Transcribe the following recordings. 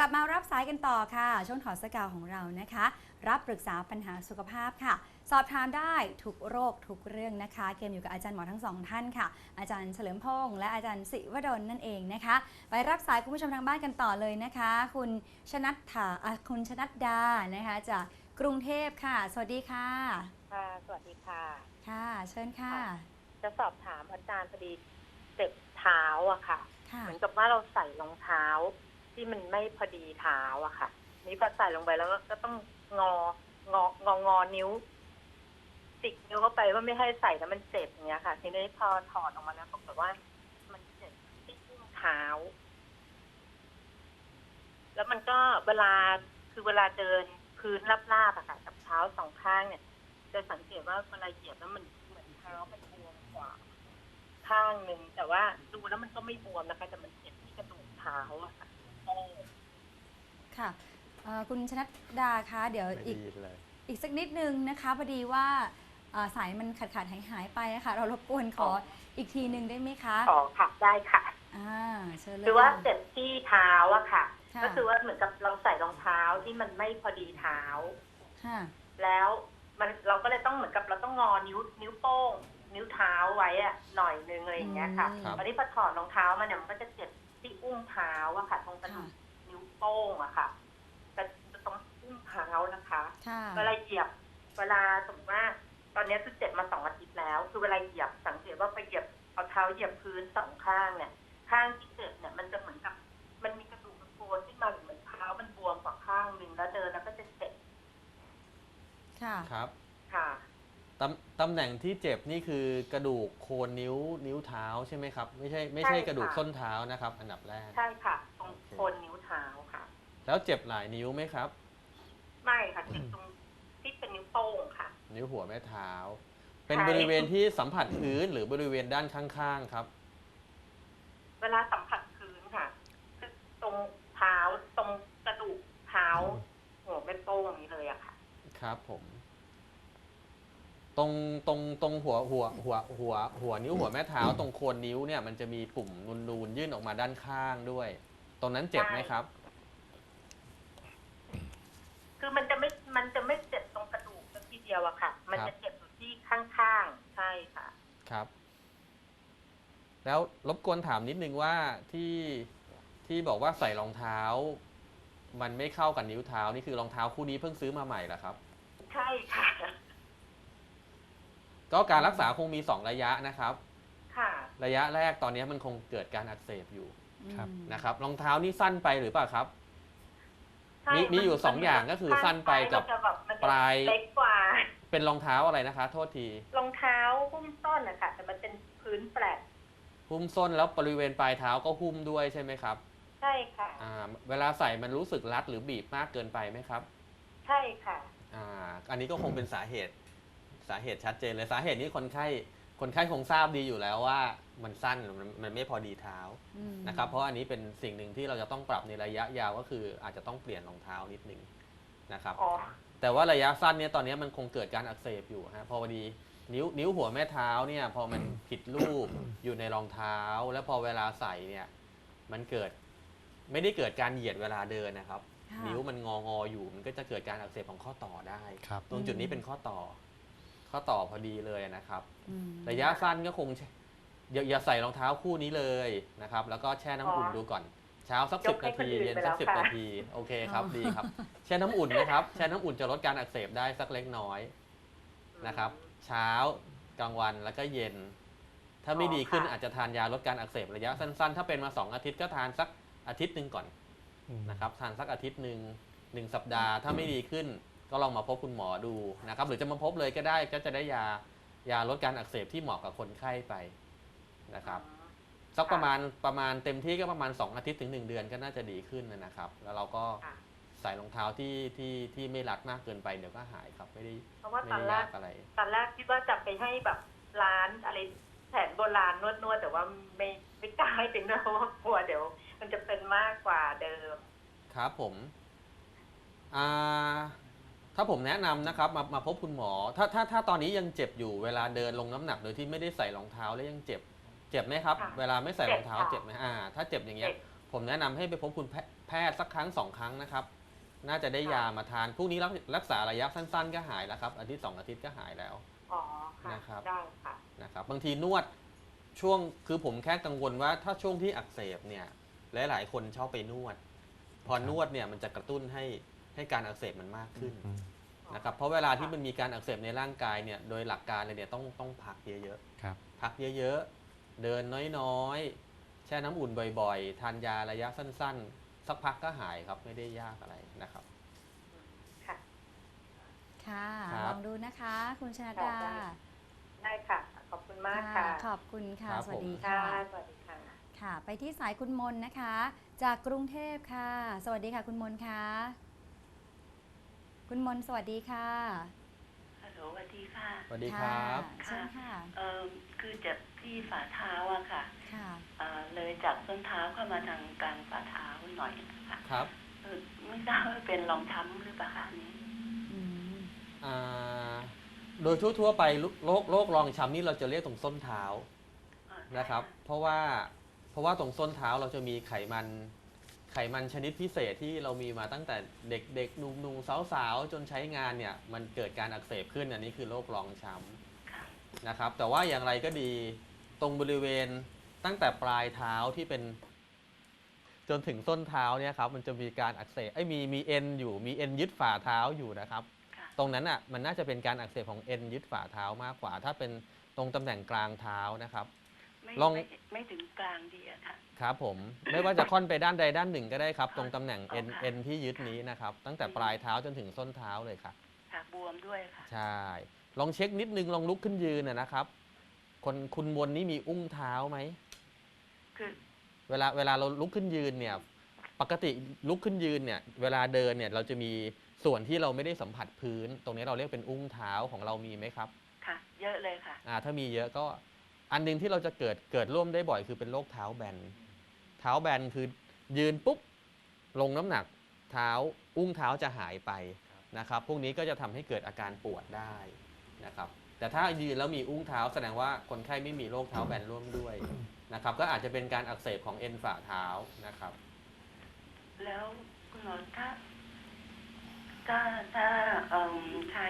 ลับมารับสายกันต่อค่ะ ช่วงถอดสกาวของเรานะคะ รับปรึกษาปัญหาสุขภาพค่ะ สอบถามได้ทุกโรคทุกเรื่องนะคะ เกมอยู่กับอาจารย์หมอทั้งสองท่านค่ะ อาจารย์เฉลิมพงษ์และอาจารย์ศิวดลนั่นเองนะคะ ไปรับสายคุณผู้ชมทางบ้านกันต่อเลยนะคะ คุณชนัทถาอะคุณชนัดดานะคะจากกรุงเทพค่ะ สวัสดีค่ะ ค่ะ สวัสดีค่ะ ค่ะ เชิญค่ะ จะสอบถามอาจารย์พอดีเจ็บเท้าอะค่ะ ค่ะ เหมือนกับว่าเราใส่รองเท้า ที่มันไม่พอดีเท้าอะค่ะ นี่พอใส่ลงไปแล้วก็ต้องงองององอนิ้วติกนิ้วเข้าไปว่าไม่ให้ใส่แล้วมันเจ็บอย่างเงี้ยค่ะ ทีนี้พอถอดออกมาแล้วปรากฏว่า มันเจ็บที่ข้อเท้า แล้วมันก็เวลาคือเวลาเดินพื้นราบๆอะค่ะกับเท้าสองข้างเนี่ย จะสังเกตว่าเวลาเหยียบแล้วมันเหมือนเท้ามันบวมกว่า ข้างหนึ่งแต่ว่าดูแล้วมันก็ไม่บวมนะคะแต่มันเจ็บที่กระดูกเท้าอะค่ะ ค่ะเอ่อคุณชนัดดาคะเดี๋ยวไม่อีกดีเลย อีกสักนิดนึงนะคะพอดีว่าเอ่อสายมันขาดขาดหายหายๆไปนะคะเรารบกวนขออีกทีหนึ่งได้ไหมคะขอค่ะได้ค่ะ อ่าเชิญเลย คือว่าค่ะเจ็บที่เท้าอะค่ะ ค่ะ ก็คือว่าเหมือนกับเราใส่รองเท้าที่มันไม่พอดีเท้า ค่ะแล้วมันเราก็เลยต้องเหมือนกับเราต้องงอนิ้วนิ้วโป้ง นิ้วเท้าไว้อะหน่อยนึงอะไรอย่างเงี้ยค่ะอืม ครับ ตอนนี้พอถอดรองเท้ามาเนี่ยมันก็จะเจ็บ ที่อุ้งเท้าอะค่ะ ตรงกระดูค่ะกนิ้วโป้งอะค่ะแต่ตรงอุ้งเท้านะคะค่ะเวลาเหยียบ เวลาสมมติว่า ตอนนี้คือเจ็บมาสองอาทิตย์แล้ว คือเวลาเหยียบสังเกตว่าไปเหยียบเอาเท้าเหยียบพื้นสองข้างเนี่ยข้างที่เจ็บเนี่ยมันจะเหมือนกับ มันมีกระดูกมันโกนขึ้นมาเหมือนเท้ามันบวมกว่าข้างหนึ่งแล้วเดินแล้วก็จะเจ็บค่ะครับค่ะ ตำตำแหน่งที่เจ็บนี่คือกระดูกโคนนิ้วนิ้วเท้าใช่ไหมครับ ไม่ใช่ไม่ใช่ใช่ค่ะ กระดูกส้นเท้านะครับ อันดับแรก ใช่ค่ะ ตรงโอเค โคนนิ้วเท้าค่ะ แล้วเจ็บหลายนิ้วไหมครับ ไม่ค่ะเจ็บตรงที่เป็นนิ้วโป้งค่ะ นิ้วหัวแม่เท้า เป็นใช่ บริเวณที่สัมผัสพื้นหรือบริเวณด้านข้างๆครับ เวลาสัมผัสพื้นค่ะคือตรงเท้าตรงกระดูกเท้าหัวเป็นโป้งนี้เลยอะค่ะ ครับผม ตรงตรงตรงหัวหัวหัวหัวหัวนิ้วหัวแม่เท้าตรงโคนนิ้วเนี่ยมันจะมีปุ่มนูนๆยื่นออกมาด้านข้างด้วย ตรงนั้นเจ็บไหมครับ คือมันจะไม่มันจะไม่เจ็บตรงกระดูกสักทีเดียวอะค่ะ มันครับจะเจ็บอยู่ที่ข้างๆใช่ค่ะ ครับ แล้วรบกวนถามนิดนึงว่าที่ที่บอกว่าใส่รองเท้า มันไม่เข้ากับนิ้วเท้านี่คือรองเท้าคู่นี้เพิ่งซื้อมาใหม่เหรอครับ ใช่ค่ะ ก็การรักษาคงมี 2 ระยะนะครับ ค่ะ ระยะแรกตอนนี้มันคงเกิดการอักเสบอยู่ครับ นะครับรองเท้านี่สั้นไปหรือเปล่าครับ ใช่มีมีอยู่สองอย่างก็คือสั้นไปกับมันจะแบบมันจะปลาย เล็กกว่า เป็นรองเท้าอะไรนะคะ โทษทีรองเท้าหุ้มส้นนะคะแต่มันเป็นพื้นแปลกหุ้มส้นแล้วบริเวณปลายเท้าก็หุ้มด้วยใช่ไหมครับใช่ค่ะ อ่าเวลาใส่มันรู้สึกรัดหรือบีบมากเกินไปไหมครับ ใช่ค่ะ อ่าอันนี้ก็คงเป็นสาเหตุ สาเหตุชัดเจนเลยสาเหตุนี้คนไข้คนไข้คงทราบดีอยู่แล้วว่ามันสั้นมันมันไม่พอดีเท้าอืมนะครับเพราะอันนี้เป็นสิ่งหนึ่งที่เราจะต้องปรับในระยะยาวก็คืออาจจะต้องเปลี่ยนรองเท้านิดนึงนะครับอ๋อแต่ว่าระยะสั้นเนี่ยตอนนี้มันคงเกิดการอักเสบอยู่ฮะพอพอดีนิ้วนิ้วหัวแม่เท้าเนี่ยพอมันผิดรูปอยู่ในรองเท้า แล้วพอเวลาใส่เนี่ยมันเกิดไม่ได้เกิดการเหยียดเวลาเดินนะครับค่ะนิ้วมันงองออยู่มันก็จะเกิดการอักเสบของข้อต่อได้ครับตรงจุดนี้เป็นข้อต่อ ข้อต่อพอดีเลยนะครับ อืม ระยะสั้นก็คงแช่อย่าอย่าใส่รองเท้าคู่นี้เลยนะครับ แล้วก็แช่น้ำอุ่นอ๋อดูก่อน เช้าสักยสิกบให้นาคนทีอื่นเย็นไปสัแล้กวสิบค่ะ นาที โอเคครับ ดีครับ แช่น้ำอุ่นนะครับ แช่น้ำอุ่นจะลดการอักเสบได้สักเล็กน้อยนะครับ เช้ากลางวันแล้วก็เย็น ถ้าไม่ดีขึ้นอ๋อค่ะ อาจจะทานยาลดการอักเสบระยะสั้น ๆ ถ้าเป็นมาสองอาทิตย์ก็ทานสักอาทิตย์หนึ่งก่อน นะครับทานสักอาทิตย์หนึ่งหนึ่งสัปดาห์ถ้าไม่ดีขึ้น ก็ลองมาพบคุณหมอดูนะครับ หรือจะมาพบเลยก็ได้ก็จะได้ยายาลดการอักเสบที่เหมาะกับคนไข้ไปนะครับสักประมาณประมาณเต็มที่ก็ประมาณ 2 อาทิตย์ถึง 1 เดือนก็น่าจะดีขึ้นนะครับ แล้วเราก็ค่ะใส่รองเท้าที่ที่ที่ไม่รัดมากเกินไปเดี๋ยวก็หายครับไม่ได้เพราะว่าไม่ตอนได้แรยากกอะไรตอนแรกคิดว่าจะไปให้แบบร้านอะไรแผนโบราณนวดนวดๆแต่ว่าไม่ไม่กล้าให้เป็นนวดเพราะว่ากลัวเดี๋ยว มันจะเป็นมากกว่าเดิม ครับผมอ่า ถ้าผมแนะนำนะครับมามาพบคุณหมอ ถ้าถ้าถ้าตอนนี้ยังเจ็บอยู่เวลาเดินลงน้ำหนักโดยที่ไม่ได้ใส่รองเท้าแล้วยังเจ็บ เจ็บไหมครับ ค่ะเวลาไม่ใส่รองเท้าเจ็เจ็บบค่ะไหมอ่า ถ้าเจ็บอย่างเงี้ย เจ็บผมแนะนำให้ไปพบคุณแพแพแพทย์สักครั้งสองครั้งนะครับ น่าจะได้ยามาทาน พวกนี้รักรักษาระยะสั้นๆ ก็หายแล้วครับอาทิตย์สองอาทิตย์ก็หายแล้ว อ๋อค่ะนะครับ ได้ค่ะ นะครับบางทีนวดช่วงคือผมแค่กังวลว่าถ้าช่วงที่อักเสบเนี่ยหลาย ๆ คนชอบไปนวด พอนวดเนี่ยมันจะกระตุ้นให้ ให้การอักเสบมันมากขึ้นอืมนะครับเพราะเวลาที่มันมีการอักเสบในร่างกายเนี่ยโดยหลักการเลยเนี่ยต้องต้องพักเยอะครับ ๆพักเยอะๆ เดินน้อยๆ แช่น้ำอุ่นบ่อยๆ ทานยาระยะสั้นๆ สักพักก็หายครับไม่ได้ยากอะไรนะครับ ค่ะ ค่ะ ครับ ลองดูนะคะ คุณชนะดาได้ ได้ค่ะ ขอบคุณมากค่ะ ขอบคุณค่ะ ครับสวัสดีค่ะ ค่ะสวัสดีค่ะ ค่ะ ไปที่สายคุณมนนะคะ จากกรุงเทพค่ะ สวัสดีค่ะคุณมนคะ คุณมนสวัสดีค่ะฮัลโหลสวัสดีค่ะ สวัสดีครับะเชิญค่ะเอ่อคือเจ็บที่ฝ่าเท้าอะค่ะค่ะ เอ่อเลยจากส้นเท้าเข้ามาทางกลางฝ่าเท้าหน่อยนะคะครับเออไม่ทราบว่าเป็นรองช้ำหรือเปล่าคะอันนี้ อืมอ่าโดยทั่วๆไปโรคโรครองช้ำนี่เราจะเรียกตรงส้นเท้าเอ่อนะครับ เพราะว่าเพราะว่าตรงส้นเท้าเราจะมีไขมัน ไขมันชนิดพิเศษที่เรามีมาตั้งแต่เด็กๆหนุ่มๆสาวๆ จนใช้งานเนี่ย มันเกิดการอักเสบขึ้นอันนี้คือโรครองช้ำค่ะนะครับ แต่ว่าอย่างไรก็ดีตรงบริเวณตั้งแต่ปลายเท้าที่เป็น จนถึงส้นเท้าเนี่ยครับมันจะมีการอักเสบไอ้ยมีมีเอ็นอยู่มีเอ็นยึดฝ่าเท้าอยู่นะครับค่ะตรงนั้นอะมันน่าจะเป็นการอักเสบของเอ็นยึดฝ่าเท้ามากกว่า ถ้าเป็นตรงตำแหน่งกลางเท้านะครับ ไม่ลอง ไม่ไม่ถึงกลางดีอะค่ะ ครับผมไม่ว่าจะค่อนไปด้านใดด้านหนึ่งก็ได้ครับ ตรงตำแหน่งเอ็นอ๋อค่ะเอ็นที่ยึดนี้นะครับ ตั้งแต่ปลายเท้าจนถึงส้นเท้าเลยครับ ค่ะบวมด้วยค่ะ ใช่ ลองเช็คนิดนึง ลองลุกขึ้นยืนนะนะครับ คนคุณมนนี่มีอุ้งเท้าไหม คือเวลาเวลาเราลุกขึ้นยืนเนี่ย ปกติลุกขึ้นยืนเนี่ย เวลาเดินเนี่ยเราจะมีส่วนที่เราไม่ได้สัมผัสพื้น ตรงนี้เราเรียกเป็นอุ้งเท้าของเรามีไหมครับ ค่ะ เยอะเลยค่ะ อ่าถ้ามีเยอะก็ อันหนึงที่เราจะเกิดเกิดร่วมได้บ่อยคือเป็นโรคเท้าแบน เท้าแบนคือยืนปุ๊บลงน้ำหนักเท้าอุ้งเท้าจะหายไปนะครับ พวกนี้ก็จะทำให้เกิดอาการปวดได้นะครับ แต่ถ้ายืนแล้วมีอุ้งเท้าแสดงว่าคนไข้ไม่มีโรคเท้าแบนร่วมด้วยนะครับ ก็อาจจะเป็นการอักเสบของเอ็นฝ่าเท้านะครับ แล้วคุณหมอถ้าถ้าถ้าเอิ่มใช้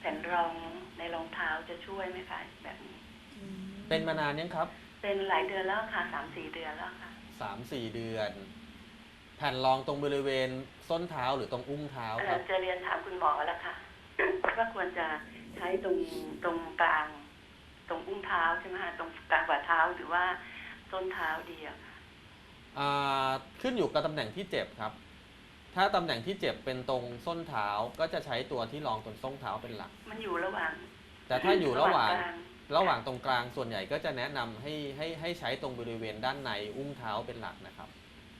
แผ่นรองในรองเท้าจะช่วยไหมคะแบบนี้อืม เป็นมานานยังครับเป็นหลายเดือนแล้วค่ะสามสี่เดือนแล้วค่ะ สามสี่เดือน แผ่นรองตรงบริเวณส้นเท้าหรือตรงอุ้งเท้าเอ่ครัอบจะเรียนถามคุณหมอแล้วค่ะ ว่าควรจะใช้ตรงตรงกลาง ตรงอุ้งเท้าใช่ไหมคะตรงกลางฝ่าเท้าหรือว่าส้นเท้าดีอะค่ะอ่าขึ้นอยู่กับตำแหน่งที่เจ็บครับ ถ้าตำแหน่งที่เจ็บเป็นตรงส้นเท้าก็จะใช้ตัวที่รองตรงส้นเท้าเป็นหลัก มันอยู่ระหว่างแต่ถ้าอยู่ระหว่าง กลาง ระหว่างตรงกลางส่วนใหญ่ก็จะแนะนำให้ให้ให้ใช้ตรงบริเวณด้านในอุ้งเท้าเป็นหลักนะครับ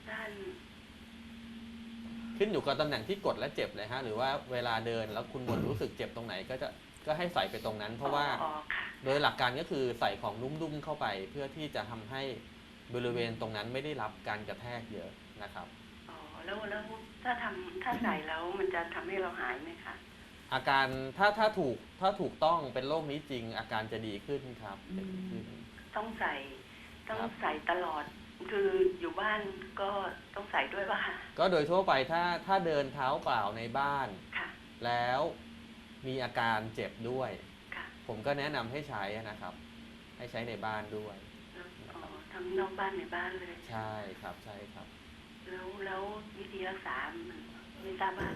ด้านขึ้นอยู่กับตำแหน่งที่กดและเจ็บเลยฮะหรือว่าเวลาเดินแล้วคุณบนรู้สึกเจ็บตรงไหนก็จะก็ให้ใส่ไปตรงนั้น เพราะว่าอ๋อค่ะโดยหลักการก็คือใส่ของนุ่มๆเข้าไป เพื่อที่จะทำให้บริเวณตรงนั้นไม่ได้รับการกระแทกเยอะนะครับ อ๋อแล้วแล้วถ้าทำถ้าใส่แล้วมันจะทำให้เราหายไหมคะ อาการถ้าถ้าถูกถ้าถูกต้องเป็นโรคนี้จริง อาการจะดีขึ้นครับจะดีขึ้น ต้องใส่ ต้องครับ ใส่ตลอด คืออยู่บ้านก็ต้องใส่ด้วยว่าก็โดยทั่วไปถ้าถ้าเดินเท้าเปล่าในบ้าน ค่ะ แล้วมีอาการเจ็บด้วย ค่ะผมก็แนะนำให้ใช้นะครับ ให้ใช้ในบ้านด้วย แล้วอ๋อทั้งนอกบ้านในบ้านเลย ใช่ครับใช่ครับ แล้วแล้ววิธีรักษามันไม่ทราบว่า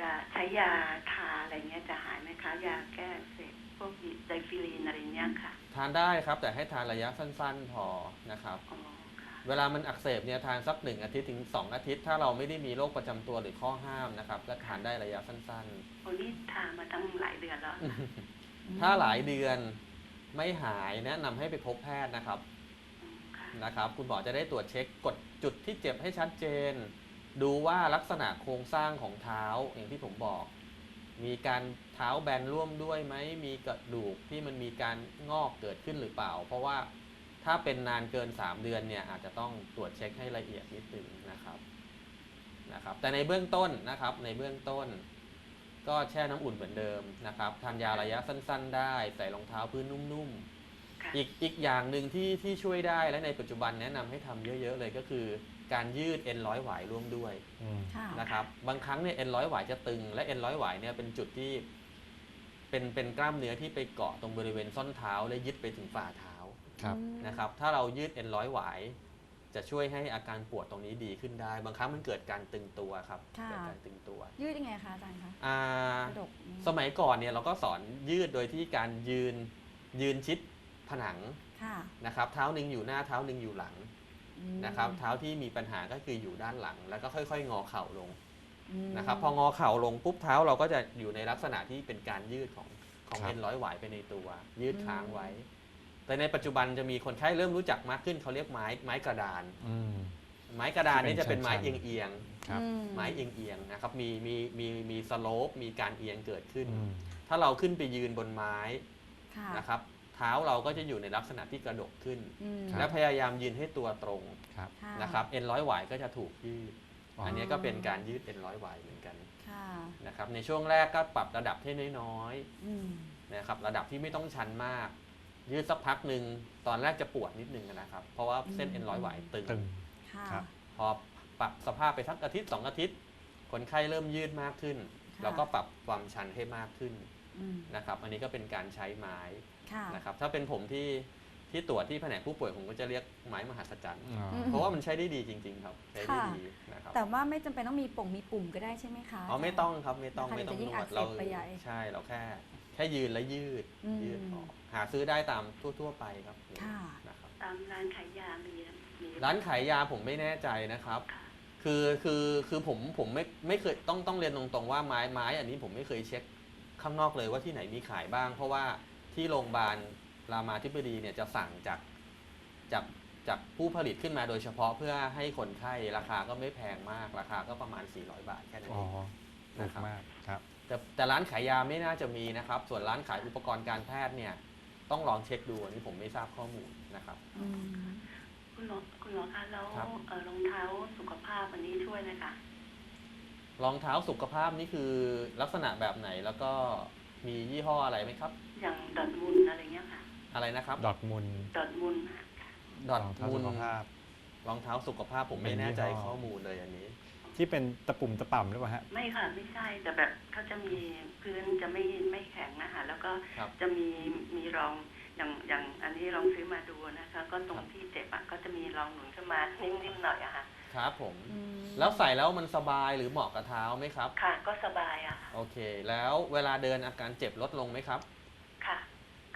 จะใช้ยาทาอะไรเงี้ยจะหายไหมคะ ยาแก้อักเสพพวกไดฟิลีนอะไรเงี้ยค่ะทานได้ครับแต่ให้ทานระยะสั้น ๆ พอนะครับ อ๋อค่ะเวลามันอักเสบเนี่ยทานสักหนึ่งอาทิตย์ถึง2อาทิตย์ ถ้าเราไม่ได้มีโรคประจำตัวหรือข้อห้ามนะครับก็ทานได้ระยะสั้นคนนี้ทามาตั้งหลายเดือนแล้วนะๆ ถ้าหลายเดือนไม่หายแนะนำให้ไปพบแพทย์นะครับ อืมค่ะนะครับ คุณหมอจะได้ตรวจเช็คกดจุดที่เจ็บให้ชัดเจน ดูว่าลักษณะโครงสร้างของเท้าอย่างที่ผมบอก มีการเท้าแบนร่วมด้วยไหมมีกระดูกที่มันมีการงอกเกิดขึ้นหรือเปล่า เพราะว่าถ้าเป็นนานเกิน 3 เดือนเนี่ยอาจจะต้องตรวจเช็คให้ละเอียดนิดนึงนะครับนะครับ แต่ในเบื้องต้นนะครับในเบื้องต้น ก็แช่น้ำอุ่นเหมือนเดิมนะครับทานยาระยะสั้น ๆ ได้ ใส่รองเท้าพื้นนุ่มๆ อีกอีกอย่างหนึ่งที่ที่ช่วยได้และในปัจจุบันแนะนำให้ทำเยอะๆเลยก็คือ การยืดเอ็นร้อยหวายร่วมด้วยอืม ค่ะ นะครับบางครั้งเนี่ยเอ็นร้อยหวายจะตึง และเอ็นร้อยหวายเนี่ยเป็นจุดที่ เป็นเป็นกล้ามเนื้อที่ไปเกาะตรงบริเวณส้นเท้า และยึดไปถึงฝ่าเท้าครับอืมนะครับถ้าเรายืดเอ็นร้อยหวายจะช่วยให้อาการปวดตรงนี้ดีขึ้นได้ บางครั้งมันเกิดการตึงตัวครับค่ะ เกิดการตึงตัวยืดยังไงคะอาจารย์คะอ่ากระดกสมัยก่อนเนี่ยเราก็สอนยืดโดยที่การยืนยืนชิด ผนังค่ะนะครับ เท้าหนึ่งอยู่หน้าเท้าหนึ่งอยู่หลังอืมนะครับ เท้าที่มีปัญหาก็คืออยู่ด้านหลัง แล้วก็ค่อย ๆ งอเข่าลงมนะครับ พองอเข่าลงปุ๊บเท้าเราก็จะอยู่ในลักษณะที่เป็นการยืดของของครับเอ็นร้อยหวายไปในตัว ยืดค้างไว้ แต่ในปัจจุบันจะมีคนไข้เริ่มรู้จักมากขึ้นเขาเรียกไม้ไม้กระดานอืมไม้กระดานนี่ที่จะเป็เป็นนไม้ชัเอีนยงๆเอียงครับอืๆไม้เอียงเอียงๆนะครับ มีมีมีมีสโลปมีการเอียงเกิดขึ้นอืมถ้าเราขึ้นไปยืนบนไม้ค่ะนะครับ เท้าเราก็จะอยู่ในลักษณะที่กระดกขึ้น อืมครับและพยายามยืนให้ตัวตรงครับ ค่ะนะครับเอ็นร้อยหวายก็จะถูกยืด อ๋ออั อันนี้ก็เป็นการยืดเอ็นร้อยหวายเหมือนกันค่ะนะครับในช่วงแรกก็ปรับระดับให้น้อยอืมๆนะครับระดับที่ไม่ต้องชันมาก ยืดสักพักหนึ่งตอนแรกจะปวดนิดนึงนะครับ เพราะว่าเส้นเอ็นร้อยหวายตึง ตึง ค่ะครับ พอปรับสภาพไปสักอาทิตย์สองอาทิตย์ คนไข้เริ่มยืดมากขึ้นค่ะเราก็ปรับความชันให้มากขึ้นอืมนะครับ อันนี้ก็เป็นการใช้ไม้ ค่ะ นะครับถ้าเป็นผมที่ที่ตรวจที่แผนกผู้ป่วยผมก็จะเรียกไม้มหัศจรรย์ อ๋ออืมเพราะว่ามันใช้ได้ดีจริง ๆ ครับ ใช้ได้ค่ะดีนะครับแต่ว่าไม่จำเป็นต้องมีปุ่มมีปุ่มก็ได้ใช่ไหมคะ อ๋อไม่ต้องครับไม่ต้องนะคะไม่ต้องเดี๋ยวจะยิ่งนวอัดกเสบเราไปใหญ่ใช่เราแค่ แค่ยืนและยืดอืม ยืดออกหาซื้อได้ตามทั่ว ๆ ไปครับค่ะ นะครับตามร้านขายยามีมีร้านขายยาผมไม่แน่ใจนะครับ ค่ะ คือคือคือผมผมไม่ไม่เคยต้องต้องเรียนตรงๆว่าไม้ไม้อันนี้ผมไม่เคยเช็คข้างนอกเลยว่าที่ไหนมีขายบ้าง เพราะว่า ที่โรงพยาบาลรามาธิบดีเนี่ยจะสั่งจากจากจากผู้ผลิตขึ้นมาโดยเฉพาะเพื่อให้คนไข้ราคาก็ไม่แพงมากราคาก็ประมาณ 400 บาทแค่นั้นอ๋เอองถูกมากครับแต่แต่ร้านขายยาไม่น่าจะมีนะครับ ส่วนร้านขายอุปกรณ์การแพทย์เนี่ย ต้องลองเช็คดูอันนี้ผมไม่ทราบข้อมูลนะครับอืมคุณหมอคุณหมอคะแล้วครับเอ่อรองเท้าสุขภาพอันนี้ช่วยไหมคะรองเท้าสุขภาพนี่คือลักษณะแบบไหนแล้วก็ มียี่ห้ออะไรไหมครับ อย่างดอทมุนอะไรเงี้ยค่ะอะไรนะครับดอทมุนดอทมุนค่ะดอทรองเท้ามูสุลขภาพรองเท้าสุขภาพผมไม่เป็นยี่แน่ใจห้อข้อมูลเลยอันนี้ ที่เป็นตะปุ่มตะป่ำหรือเปล่าฮะ ไม่ค่ะไม่ใช่แต่แบบเขาจะมีพื้นจะไม่ไม่แข็งนะคะแล้วก็ครับจะมีมีรองอย่างอย่างอันนี้ลองซื้อมาดูนะคะ ก็ตรงที่เจ็บอะก็จะมีรองหนุนขึ้นมานิ่มๆหน่อยอะค่ะ ครับผม อืมแล้วใส่แล้วมันสบายหรือเหมาะกับเท้าไหมครับ ค่ะ ก็สบายอะค่ะ โอเค แล้วเวลาเดินอาการเจ็บลดลงไหมครับ ค่ะ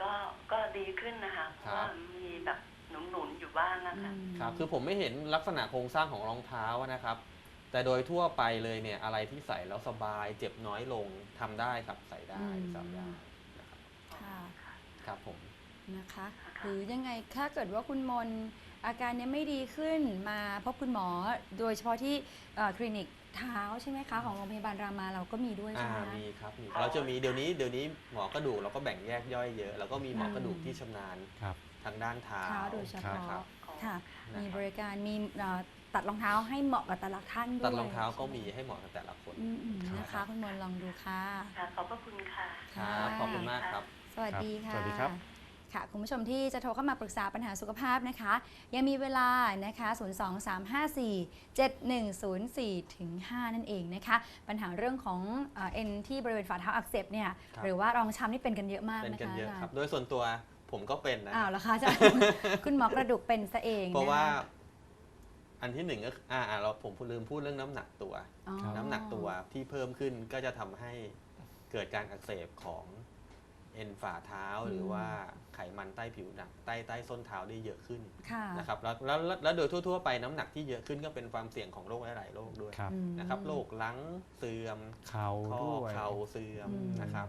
ก็ ก็ดีขึ้นนะคะ เพครัราะบว่ามีแบบหนุนๆอยู่บ้างอะค่ะครับ คือผมไม่เห็นลักษณะโครงสร้างของรองเท้านะครับ แต่โดยทั่วไปเลยเนี่ยอะไรที่ใส่แล้วสบายเจ็บน้อยลงทำได้ครับใส่ได้อืมใส่ได้นะครับค่ะ ครับผม นะคะค่ะหรือยังไงถ้าเกิดว่าคุณมน อาการเนี้ยไม่ดีขึ้นมาพบคุณหมอโดยเฉพาะที่เอ่อคลินิกเท้าใช่ไหมคะของโรงพยาบาลรามาเราก็มีด้วยใช่อ่าไหมคะ มีครับมีเราจะมีเดี๋ยวนี้เดี๋ยวนี้หมอกระดูกเราก็แบ่งแยกย่อยเยอะ แล้วก็มีหมอกระดูกที่ชำนาญครับ ทางด้านเท้าเท้าโดยเฉพาะครับ ค่ะ นะครับ มีบริการมีเอ่อตัดรองเท้าให้เหมาะกับแต่ละท่านด้วยตัดรองเท้าก็มีให้เหมาะกับแต่ละคน อืมๆนะคะคุณมนลองดูค่ะ ค่ะ ขอบพระคุณค่ะ ครับ ขอบคุณมากครับ สวัสดีค่ะ สวัสดีครับ ค่ะคุณผู้ชมที่จะโทรเข้ามาปรึกษาปัญหาสุขภาพนะคะ ยังมีเวลานะคะ 023547104ถึง5นั่นเองนะคะ ปัญหาเรื่องของเอ่อเอ็นที่บริเวณฝ่าเท้าอักเสบเนี่ยครับ หรือว่ารองช้ำนี่เป็นกันเยอะมากเป็นนะกันคะเยอะอาจารครับย์โดยส่วนตัวผมก็เป็นนะ อ้าวเหรอคะอาจารย์ คุณหมอกระดูกเป็นซะเองเพราะนคว่าอันที่หนึ่งก็คืออ่าอ่าเราผมลืมพูดเรื่องน้ำหนักตัว อ๋อ น้ำหนักตัวที่เพิ่มขึ้นก็จะทำให้เกิดการอักเสบของ เอ็นฝ่าเท้าหรือว่าไขมันใต้ผิวหนังใต้ใต้ส้นเท้าได้เยอะขึ้นค่ะนะครับแล้วแล้วแล้วแล้วโดยทั่ว ๆ ไปน้ำหนักที่เยอะขึ้นก็เป็นความเสี่ยงของโรคหลายๆโรคด้วยครับอืมนะครับโรคหลังเสื่อมเข่าข้อด้วยเข่าเสื่อมอืมนะครับ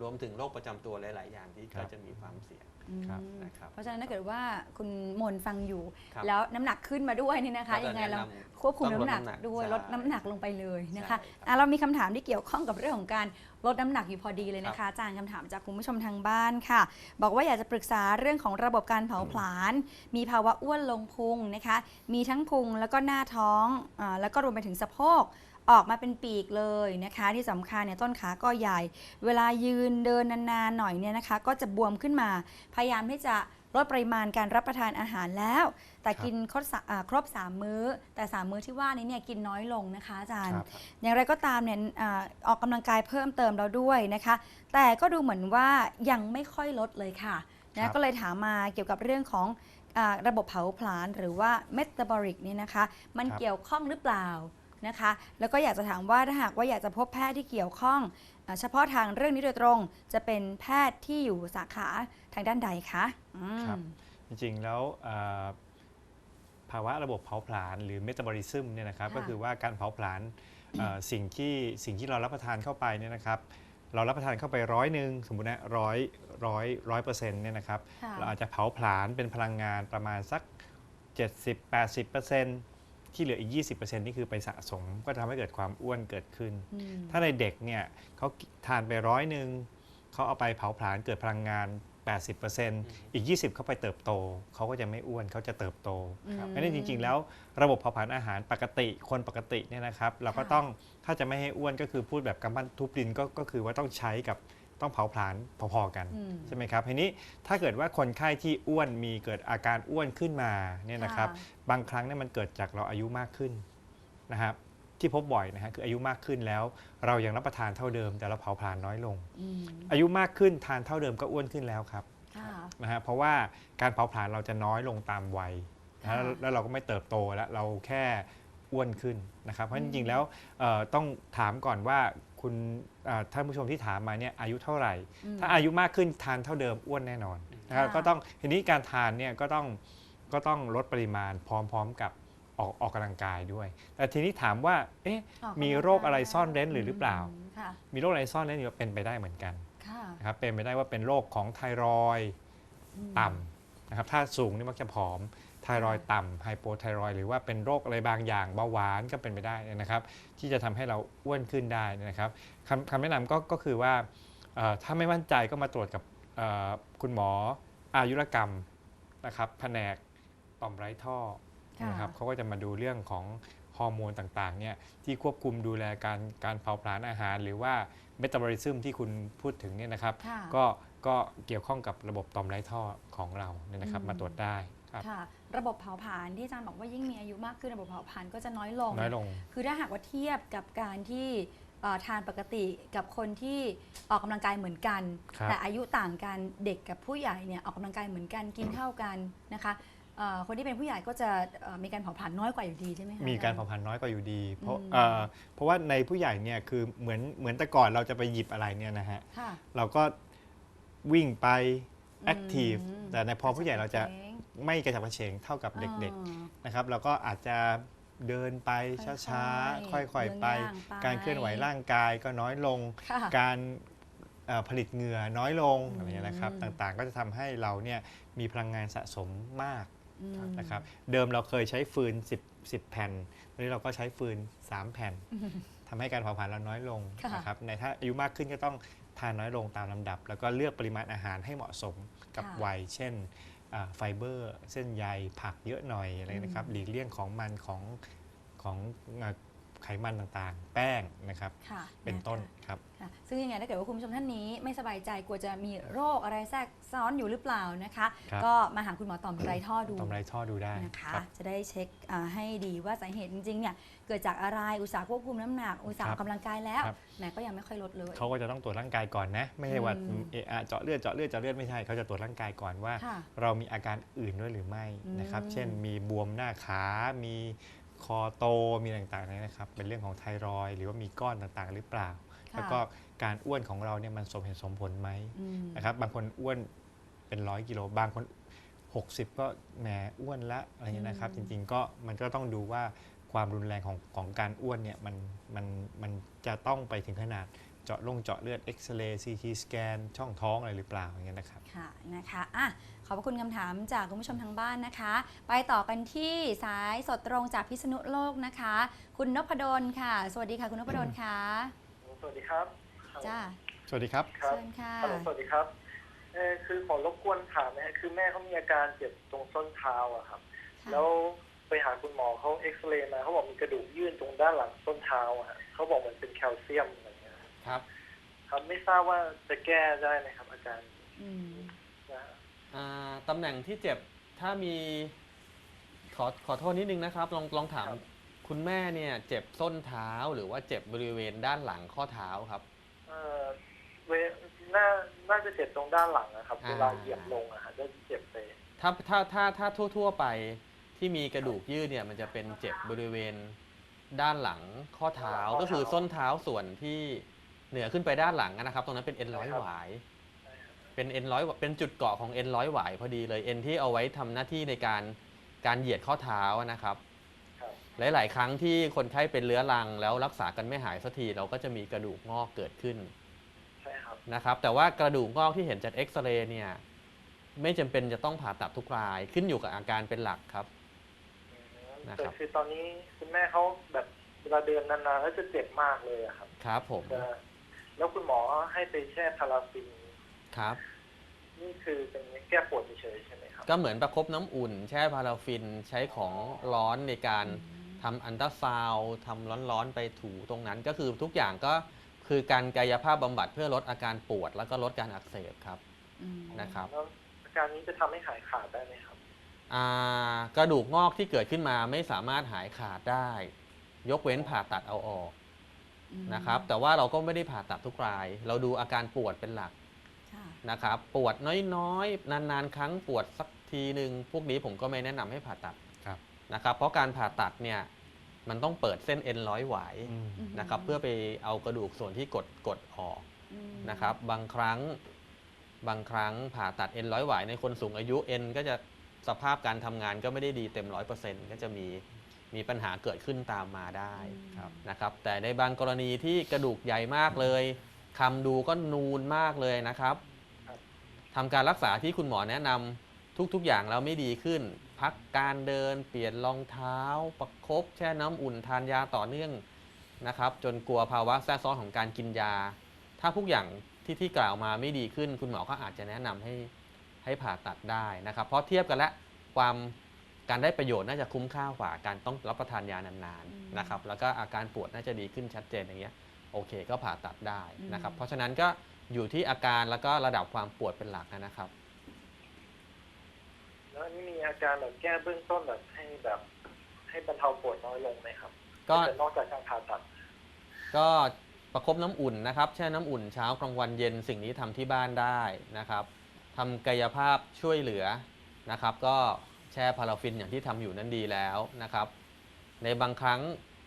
รวมถึงโรคประจำตัวหลาย ๆ อย่างที่ครัก็บจะมีความเสี่ยง อืมครับนะครับเพราะฉะนั้นถ้าเกิดว่าคุณมนฟังอยู่ ครับแล้วน้ำหนักขึ้นมาด้วยนี่นะคะก็จะยังไงเราแนะนำควบคุมต้องลน้ำดหนักน้ำหนักด้วยใช่ลดน้ำหนักลงไปเลยนะคะใช่ครับ อะเรามีคำถามที่เกี่ยวข้องกับเรื่องของการลดน้ำหนักอยู่พอดีเลยนะคะอาจารย์คำถามจากคุณผู้ชมทางบ้านค่ะ บอกว่าอยากจะปรึกษาเรื่องของระบบการเผาผลาญมีภาวะอ้วนลงพุงนะคะ มีทั้งพุงแล้วก็หน้าท้องอาแล้วก็รวมไปถึงสะโพก ออกมาเป็นปีกเลยนะคะ ที่สำคัญเนี่ยต้นขาก็ใหญ่ เวลายืนเดินนานๆหน่อยเนี่ยนะคะ ก็จะบวมขึ้นมา พยายามที่จะลลดปริมาณการรับประทานอาหารแล้ว แต่ครับกินครบสะอ่าครบสามมื้อ แต่สามมื้อที่ว่านี้เนี่ยกินน้อยลงนะคะอาจารย์ครับอย่างไรก็ตามเนี่ยอาออกกำลังกายเพิ่มเติมแล้วด้วยนะคะ แต่ก็ดูเหมือนว่ายังไม่ค่อยลดเลยค่ะครันะบก็เลยถามมาเกี่ยวกับเรื่องของอาระบบเผาผลาญหรือว่าเมตาบอลิกเนี่ยนะคะ มันเกี่ยวข้องหรือเปล่า นะคะ แล้วก็อยากจะถามว่าถ้าหากว่าอยากจะพบแพทย์ที่เกี่ยวข้องอาเฉพาะทางเรื่องนี้โดยตรง จะเป็นแพทย์ที่อยู่สาขาทางด้านใดคะอืมครับจริงๆแล้วเอ่อภาวะระบบเผาผลาญหรือเมตาบอลิซึมเนี่ยนะครับค่ะก็คือว่าการเผาผลาญเอ่อสิ่งที่สิ่งที่เรารับประทานเข้าไปเนี่ยนะครับเรารับประทานเข้าไปร้อยหนึ่งสมมุตินะร้อยร้อยร้อยเปอร์เซ็นต์เนี่ยนะครับค่ะเราอาจจะเผาผลาญเป็นพลังงานประมาณสัก 70-80% ที่เหลืออีก 20%นี่คือไปสะสมก็ทำให้เกิดความอ้วนเกิดขึ้นอืมถ้าในเด็กเนี่ยเขาทานไปร้อยหนึ่งเขาเอาไปเผาผลาญเกิดพลังงาน 80%อีก 20 เขาไปเติบโต เขาก็จะไม่อ้วนเขาจะเติบโตอืมเพราะฉะนั้นจริง ๆ แล้วระบบเผาผลาญอาหารปกติคนปกติเนี่ยนะครับ เราก็ค่ะต้องถ้าจะไม่ให้อ้วนก็คือพูดแบบกำปั้นทุบดินก็ก็คือว่าต้องใช้กับ ต้องเผาผลาญพอๆกันอืม ใช่ไหมครับทีนี้ถ้าเกิดว่าคนไข้ที่อ้วนมีเกิดอาการอ้วนขึ้นมาเนี่ยนะครับ บางครั้งเนี่ยมันเกิดจากเราอายุมากขึ้นนะครับที่พบบ่อยนะฮะคืออายุมากขึ้นแล้ว เรายังรับประทานเท่าเดิม แต่เราเผาผลาญน้อยลง อืมอายุมากขึ้นทานเท่าเดิมก็อ้วนขึ้นแล้วครับ ค่ะ นะฮะเพราะว่าการเผาผลาญเราจะน้อยลงตามวัยนะค่ะฮะแล้วแล้วเราก็ไม่เติบโตแล้วเราแค่อ้วนขึ้นนะครับเพราะอืจม ริงๆแล้วเอ่อต้องถามก่อนว่า คุณเอ่อท่านผู้ชมที่ถามมาเนี่ยอายุเท่าไหร่ อืม ถ้าอายุมากขึ้นทานเท่าเดิมอ้วนแน่นอนนะครับค่ะ ก็ต้องทีนี้การทานเนี่ยก็ต้องก็ต้องลดปริมาณพร้อมๆกับออกออกกำลังกายด้วย แต่ทีนี้ถามว่าเอ๊ะ ออกกำลังมีโรคอะไรซ่อนเร้นหรือหรือเปล่า มค่ะ มีโรคอะไรซ่อนเร้นอยู่เป็นไปได้เหมือนกันค่ะนะครับเป็นไปได้ว่าเป็นโรคของไทรอยด์ อืม ต่ำนะครับถ้าสูงนี่มักจะผอมไทรอยด์ต่ำไฮโปไทรอยด์หรือว่าเป็นโรคอะไรบางอย่างเบาหวานก็เป็นไปได้นะครับ ที่จะทำให้เราอ้วนขึ้นได้นะครับคำคำแนะนำก็ก็คือว่าเอ่อถ้าไม่มั่นใจก็มาตรวจกับเอ่อคุณหมออายุรกรรมนะครับแผนกต่อมไร้ท่อค่ะนะครับเขาก็จะมาดูเรื่องของฮอร์โมนต่างๆเนี่ยที่ควบคุมดูแลการการเผาผลาญอาหาร หรือว่าเมตาบอลิซึมที่คุณพูดถึงเนี่ยนะครับค่ะก็ก็เกี่ยวข้องกับระบบต่อมไร้ท่อของเราเนี่ยนะครับอืมมาตรวจได้ครับค่ะ ระบบเผาผลาญที่อาจารย์บอกว่ายิ่งมีอายุมากขึ้นระบบเผาผลาญก็จะน้อยลง น้อยลง คือถ้าหากว่าเทียบกับการที่เอ่อทานปกติกับคนที่ออกกำลังกายเหมือนกัน ครับแต่อายุต่างกันเด็กกับผู้ใหญ่เนี่ยออกกำลังกายเหมือนกันกินเท่ากันนะคะเอ่อคนที่เป็นผู้ใหญ่ก็จะเอ่อมีการเผาผลาญน้อยกว่าอยู่ดีใช่ไหมคะมีการอจ เผาผลาญน้อยกว่าอยู่ดี เพราะอืม เอ่อเพราะว่าในผู้ใหญ่เนี่ยคือเหมือนเหมือนแต่ก่อนเราจะไปหยิบอะไรเนี่ยนะฮะค่ะ เราก็วิ่งไปอืมแอคทีฟแต่ในพอผู้ใหญ่เราจะเอง ไม่กระฉับกระเฉงเท่ากับเด็กอ่าๆนะครับเราก็อาจจะเดินไปช้าๆ ค่อยๆค่อยๆไปเดินย่างไป การเคลื่อนไหวร่างกายก็น้อยลงค่ะการเอ่อผลิตเหงื่อน้อยลงอืมอะไรเงี้ยนะครับ ต่างๆ ก็จะทำให้เราเนี่ยมีพลังงานสะสมมากอืมนะครับ เดิมเราเคยใช้ฟืน 10 10 แผ่นวันนี้เราก็ใช้ฟืน 3 แผ่นทำให้การเผาผลาญเราน้อยลงค่ะนะครับ ในถ้าอายุมากขึ้นก็ต้องทานน้อยลงตามลำดับ แล้วก็เลือกปริมาณอาหารให้เหมาะสมกับค่ะวัย เช่นอ่า ไฟเบอร์ เส้นใยผักเยอะหน่อยอะไรนะครับอืมหลีกเลี่ยงของมันของของอ่า ไขมันต่างๆ แป้งนะครับ ค่ะเป็นต้นนะคะครับ ค่ะซึ่งยังไงถ้าเกิดว่าคุณผู้ชมท่านนี้ไม่สบายใจกลัวจะมีโรคอะไรแทรกซ้อนอยู่หรือเปล่านะคะ ครับ ก็มาหาคุณหมอต่อมไรท่อดู ต่อมไรท่อดูได้นะคะครับ จะได้เช็คอ่าให้ดีว่าสาเหตุจริงๆเนี่ยเกิดจากอะไรอุตสาห์ควบคุมน้ำหนัก อุตสาห์คอรัอบกกำลังกายแล้วครับ แหมก็ยังไม่ค่อยลดเลย เขาก็จะต้องตรวจร่างกายก่อนนะ ไม่ใช่ว่าอืม เอะอะเจาะเลือดเจาะเลือดเจาะเลือดไม่ใช่เขาจะตรวจร่างกายก่อนว่า ค่ะ เรามีอาการอื่นด้วยหรือไม่นะครับ อืม เช่นมีบวมหน้าขา มี คอโตมีต่างๆเนี่ยนะครับเป็นเรื่องของไทรอยด์หรือว่ามีก้อนต่างๆ หรือเปล่าค่ะแล้วก็การอ้วนของเราเนี่ยมันสมเหตุสมผลไหมอืมนะครับบางคนอ้วนเป็นร้อยกิโลบางคน 60 ก็แหมอ้วนละอะไรเงี้ยนะครับ จริงๆก็มันก็ต้องดูว่าความรุนแรงของของการอ้วนเนี่ยมันมันมันจะต้องไปถึงขนาด เจาะลงเจาะเลือดเอ็กซเรย์ซีทีสแกนช่องท้องอะไรหรือเปล่าอย่างเงี้ยนะครับ ค่ะนะคะอะขอบพระคุณคำถามจากคุณผู้ชมทางบ้านนะคะ ไปต่อกันที่สายสดตรงจากพิษณุโลกนะคะ คุณนพดลค่ะ สวัสดีค่ะคุณนพดลค่ะสวัสดีครับจ้าสวัสดีครับครับเชิญค่ะฮัลโหลสวัสดีครับเออคือขอรบกวนถามนะฮะคือแม่เขามีอาการเจ็บตรงส้นเท้าอะครับค่ะแล้วไปหาคุณหมอเขาเอ็กซเรย์มาเขาบอกมีกระดูกยื่นตรงด้านหลังส้นเท้าอะฮะเขาบอกเหมือนเป็นแคลเซียมอะไรเงี้ย ครับครับครับไม่ทราบว่าจะแก้ได้ไหมครับ อาจารย์อืมนะฮะอ่าตำแหน่งที่เจ็บถ้ามีขอขอโทษนิดนึงนะครับ ลองลองถามครับคุณแม่เนี่ยเจ็บส้นเท้าหรือว่าเจ็บบริเวณด้านหลังข้อเท้าครับ เอ่อเวน่าน่าจะเจ็บตรงด้านหลังนะครับอ่า เวลาเหยียบลงอะฮะจะเจ็บไปถ้าถ้าถ้าถ้าทั่ว ๆ ไปที่มีกระดูกยืดเนี่ยมันจะเป็นเจ็บบริเวณด้านหลังข้อเท้าข้อเท้าก็คือส้นเท้าส่วนที่ เหนือขึ้นไปด้านหลังนะครับ ตรงนั้นเป็นเอ็นร้อยหวาย เป็นเอ็นร้อยเป็นจุดเกาะของเอ็นร้อยหวายพอดีเลยเอ็นที่เอาไว้ทำหน้าที่ในการการเหยียดข้อเท้านะครับครับ หลาย ๆ ครั้งที่คนไข้เป็นเรื้อรังแล้วรักษากันไม่หายสักทีเราก็จะมีกระดูกงอกเกิดขึ้นใช่ครับนะครับ แต่ว่ากระดูกงอกที่เห็นจากเอ็กซเรย์เนี่ย ไม่จำเป็นจะต้องผ่าตัดทุกรายขึ้นอยู่กับอาการเป็นหลักครับนะครับแต่คือตอนนี้คุณแม่เขาแบบเวลาเดินนานๆแล้วจะเจ็บมากเลยอะครับ ครับผมจะ แล้วคุณหมอให้ไปแช่พาราฟินครับ นี่คือเป็นแก้ปวดเฉยๆใช่ไหมครับ ก็เหมือนประคบน้ำอุ่น แช่พาราฟินใช้ของร้อนในการทำอันตราซาวด์ทำร้อนๆไปถูตรงนั้น ก็คือทุกอย่างก็คือการกายภาพบำบัดเพื่อลดอาการปวด แล้วก็ลดการอักเสบครับอืมนะครับ แล้วอาการนี้จะทำให้หายขาดได้ไหมครับ อ่ากระดูกงอกที่เกิดขึ้นมาไม่สามารถหายขาดได้ ยกเว้นผ่าตัดเอาออกอืม นะครับแต่ว่าเราก็ไม่ได้ผ่าตัดทุกราย เราดูอาการปวดเป็นหลักค่ะนะครับปวดน้อยๆ นานๆ ครั้งปวดสักทีหนึ่งพวกนี้ผมก็ไม่แนะนำให้ผ่าตัดครับนะครับเพราะการผ่าตัดเนี่ยมันต้องเปิดเส้นเอ็นร้อยหวายอืมนะครับเพื่อไปเอากระดูกส่วนที่กดกดออกอืมนะครับบางครั้งบางครั้งผ่าตัดเอ็นร้อยหวายในคนสูงอายุเอ็นก็จะสภาพการทำงานก็ไม่ได้ดีเต็มร้อยเปอร์เซ็นต์ก็จะมี มีปัญหาเกิดขึ้นตามมาได้ครับนะครับ แต่ในบางกรณีที่กระดูกใหญ่มากเลยคำดูก็นูนมากเลยนะครับครับทำการรักษาที่คุณหมอแนะนำทุกๆอย่างแล้วไม่ดีขึ้น พักการเดินเปลี่ยนรองเท้า ประคบแช่น้ำอุ่นทานยาต่อเนื่องนะครับ จนกลัวภาวะแทรกซ้อนของการกินยา ถ้าทุกอย่างที่ที่กล่าวมาไม่ดีขึ้น คุณหมอก็อาจจะแนะนำให้ให้ผ่าตัดได้นะครับ เพราะเทียบกันแล้วความ การได้ประโยชน์น่าจะคุ้มค่ากว่าการต้องรับประทานยานานๆนะครับแล้วก็อาการปวดน่าจะดีขึ้นชัดเจนอย่างเงี้ยโอเคก็ผ่าตัดได้นะครับ เพราะฉะนั้นก็อยู่ที่อาการแล้วก็ระดับความปวดเป็นหลักนะครับแล้วอันนี้มีอาการแบบแก้เบื้องต้นแบบให้แบบ ให้บรรเทาปวดน้อยลงไหมครับ ก็แต่นอกจากการผ่าตัด ก็ประคบน้ำอุ่นนะครับแช่น้ำอุ่นเช้ากลางวันเย็นสิ่งนี้ทำที่บ้านได้นะครับทำกายภาพช่วยเหลือนะครับ ก็ แช่พาราฟินอย่างที่ทำอยู่นั้นดีแล้วนะครับ ในบางครั้ง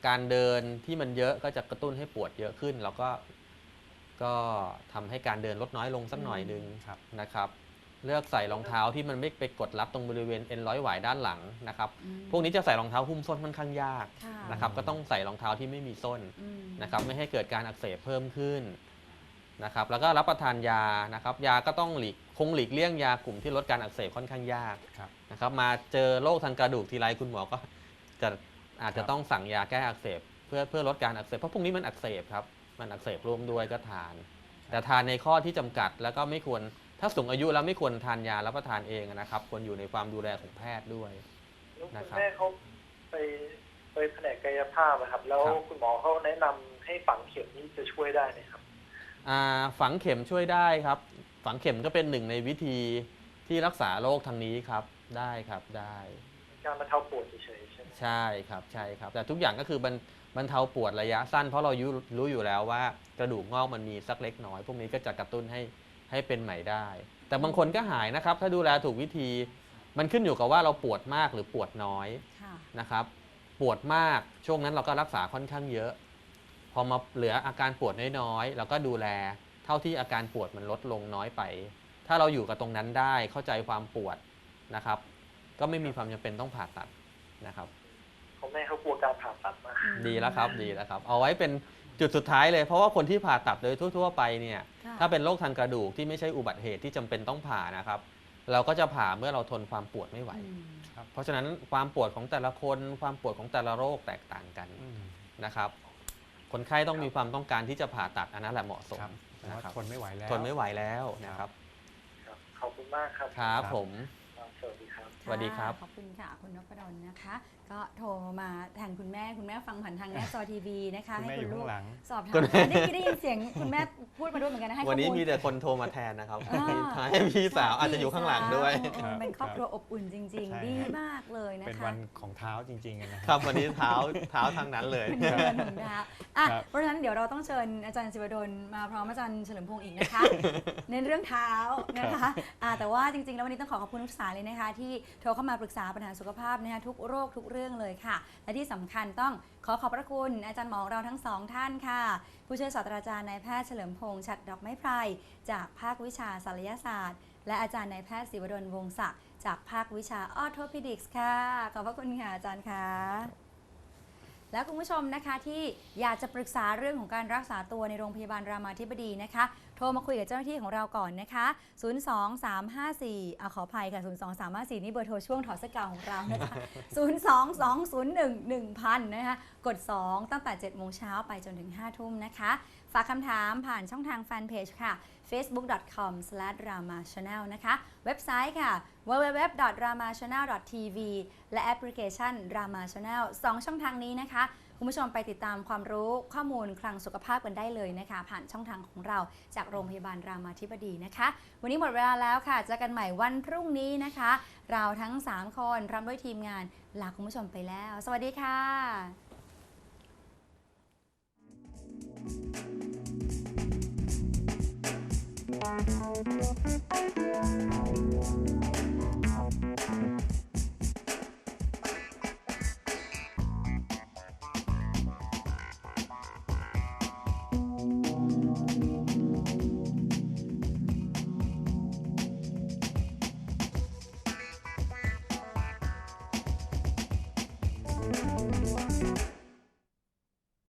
การเดินที่มันเยอะก็จะกระตุ้นให้ปวดเยอะขึ้น แล้วก็ก็ทำให้การเดินลดน้อยลงสักหน่อยหนึงครับนะครับ เลือกใส่รองเท้าที่มันไม่ไปกดรับตรงบริเวณเอ็นร้อยหวายด้านหลังนะครับอืมพวกนี้จะใส่รองเท้าหุ้มส้นค่อนข้างยากค่ะนะครับก็ต้องใส่รองเท้าที่ไม่มีส้นอืมนะครับไม่ให้เกิดการอักเสบเพิ่มขึ้นนะครับแล้วก็รับประทานยานะครับ ยาก็ต้องหลีกค งหลีกเลี่ยงยากลุ่มที่ลดการอักเสบค่อนข้างยากครับ นะครับมาเจอโรคทางกระดูกทีไรคุณหมอก็จะอาจจะต้องสั่งยาแก้อักเสบ เพื่อเพื่อลดการอักเสบเพราะพวกนี้มันอักเสบครับมันอักเสบร่วมด้วยก็ทาน แต่ทานในข้อที่จำกัดแล้วก็ไม่ควรถ้าสูงอายุแล้วไม่ควรทานยารับประทานเองนะครับควรอยู่ในความดูแลของแพทย์ด้วยแล้วนะคุณครับแม่เขาไปไปแผนกกายภาพอะครับ แล้วครับคุณหมอเขาแนะนำให้ฝังเข็มนี่จะช่วยได้ไหมครับอ่าฝังเข็มช่วยได้ครับ ฝังเข็มก็เป็นหนึ่งในวิธีที่รักษาโรคทางนี้ครับได้ครับได้การบรรเทาปวดเฉยๆใช่ไหมใช่ครับใช่ครับ แต่ทุกอย่างก็คือบรรบรรเทาปวดระยะสั้น เพราะเรายุรู้อยู่แล้วว่ากระดูกงอกมันมีสักเล็กน้อย พวกนี้ก็จะกระตุ้นให้ให้เป็นใหม่ได้ แต่บางคนก็หายนะครับ ถ้าดูแลถูกวิธีมันขึ้นอยู่กับว่าเราปวดมากหรือปวดน้อยค่ะนะครับ ปวดมากช่วงนั้นเราก็รักษาค่อนข้างเยอะ พอมาเหลืออาการปวดน้อยๆเราก็ดูแล เท่าที่อาการปวดมันลดลงน้อยไป ถ้าเราอยู่กับตรงนั้นได้เข้าใจความปวดนะครับ ก็ไม่มีความจำเป็นต้องผ่าตัดนะครับเขาแม่เขากลัวการผ่าตัดมากดีแล้วครับดีแล้วครับ เอาไว้เป็นจุดสุดท้ายเลย เพราะว่าคนที่ผ่าตัดโดยทั่ว ๆ ไปเนี่ยค่ะถ้าเป็นโรคทางกระดูกที่ไม่ใช่อุบัติเหตุที่จำเป็นต้องผ่านะครับ เราก็จะผ่าเมื่อเราทนความปวดไม่ไหวอืมเพราะฉะนั้นความปวดของแต่ละคนความปวดของแต่ละโรคแตกต่างกันอืมนะครับ คนไข้ต้องมีความต้องการที่จะผ่าตัดอันนั้นแหละเหมาะสม ครับแต่ว่านะครับทนไม่ไหวแล้ว ทนไม่ไหวแล้วนะครับครับ ขอบคุณมากครับครับ ครับผม ครับ สวัสดีครับ สวัสดีครับ ขอบคุณค่ะ คุณนพดลนะคะ ก็โทรมาแทนคุณแม่คุณแม่ฟังผ่านทางหน้าจอทีวีนะคะคุณให้แม่อคุณยู่ลูข้ากงหลัง สอบถามคุณได้ได้ยินเสียงคุณแม่พูดมาด้วยเหมือนกันนะให้วันนี้ข้อลมีแต่คนโทรมาแทนนะครับอ่าให้พี่สาวอาจจะอยู่ข้างหลังด้วยเออเออเป็นครอบครัวอบอุ่นจริง ใช่ ๆ ดีมากเลยนะเป็นคะวันของเท้าจริงๆอะนะครับวันนี้เท้าเท้าทางนั้นเลย เป็นเดือนของดาวอะครับ เพราะฉะนั้นเดี๋ยวเราต้องเชิญอาจารย์ศิวดลมาพร้อมอาจารย์เฉลิมพงศ์อีกนะคะ เน้นเรื่องเท้านะคะอะแต่ว่าจริง ๆ แล้ววันนี้ต้องขอขอบคุณทุกสายเลยนะคะ ที่โทรเข้ามาปรึกษาปัญหาสุขภาพนะคะทุกโรคทุกเรื่องเลยค่ะ และที่สำคัญต้องขอขอบพระคุณอาจารย์หมอเราทั้งสองท่านค่ะ ผู้ช่วยศาสตราจารย์นายแพทย์เฉลิมพงษ์ฉัดดอกไม้ไพรจากภาควิชาศัลยศาสตร์ และอาจารย์นายแพทย์ศิวดลวงศักดิ์จากภาควิชาออโทพิดิกส์ค่ะ ขอบพระคุณค่ะอาจารย์ค่ะ แล้วคุณผู้ชมนะคะที่อยากจะปรึกษาเรื่องของการรักษาตัวในโรงพยาบาลรามาธิบดีนะคะ โทรมาคุยกับเจ้าหน้าที่ของเราก่อนนะคะ 02354อะขออภัยค่ะ 02354 นี่เบอร์โทรช่วงถอดเสกาวของเรานะคะ022011000 นะคะ กด 2 ตั้งแต่7โมงเช้าไปจนถึง 5 ทุ่มนะคะ ฝากคำถามผ่านช่องทางแฟนเพจค่ะ facebook.com/ramachannel นะคะ เว็บไซต์ค่ะ www.ramachannel.tv และแอปพลิเคชัน Rama Channel 2 ช่องทางนี้นะคะ คุณผู้ชมไปติดตามความรู้ข้อมูลคลังสุขภาพกันได้เลยนะคะ ผ่านช่องทางของเราจากโรงพยาบาลรามาธิบดีนะคะ วันนี้หมดเวลาแล้วค่ะเจอกันใหม่วันพรุ่งนี้นะคะ เราทั้ง 3 คนพร้อมด้วยทีมงานลาคุณผู้ชมไปแล้ว สวัสดีค่ะ Thank you. Thank you.